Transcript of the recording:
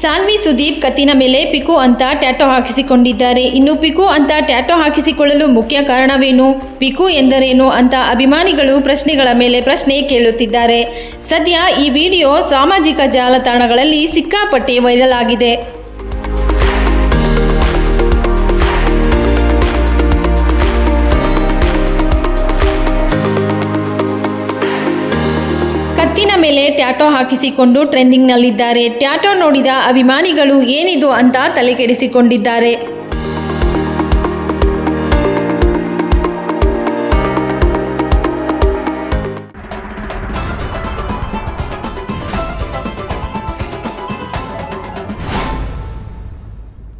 ಸಾನ್ವಿ ಸುದೀಪ್ ಕತ್ತಿನ ಮೇಲೆ ಪಿಕು ಅಂತ ಟ್ಯಾಟೋ ಹಾಕಿಸಿಕೊಂಡಿದ್ದಾರೆ. ಇನ್ನು ಪಿಕು ಅಂತ ಟ್ಯಾಟೋ ಹಾಕಿಸಿಕೊಳ್ಳಲು ಮುಖ್ಯ ಕಾರಣವೇನು? ಪಿಕು ಎಂದರೇನು ಅಂತ ಅಭಿಮಾನಿಗಳು ಪ್ರಶ್ನೆಗಳ ಮೇಲೆ ಪ್ರಶ್ನೆ ಕೇಳುತ್ತಿದ್ದಾರೆ. ಸದ್ಯ ಈ ವಿಡಿಯೋ ಸಾಮಾಜಿಕ ಜಾಲತಾಣಗಳಲ್ಲಿ ಸಿಕ್ಕಾಪಟ್ಟೆ ವೈರಲ್ ಆಗಿದೆ. ಕತ್ತಿನ ಮೇಲೆ ಟ್ಯಾಟೋ ಹಾಕಿಸಿಕೊಂಡು ಟ್ರೆಂಡಿಂಗ್ನಲ್ಲಿದ್ದಾರೆ. ಟ್ಯಾಟೋ ನೋಡಿದ ಅಭಿಮಾನಿಗಳು ಏನಿದು ಅಂತ ತಲೆಕೆಡಿಸಿಕೊಂಡಿದ್ದಾರೆ.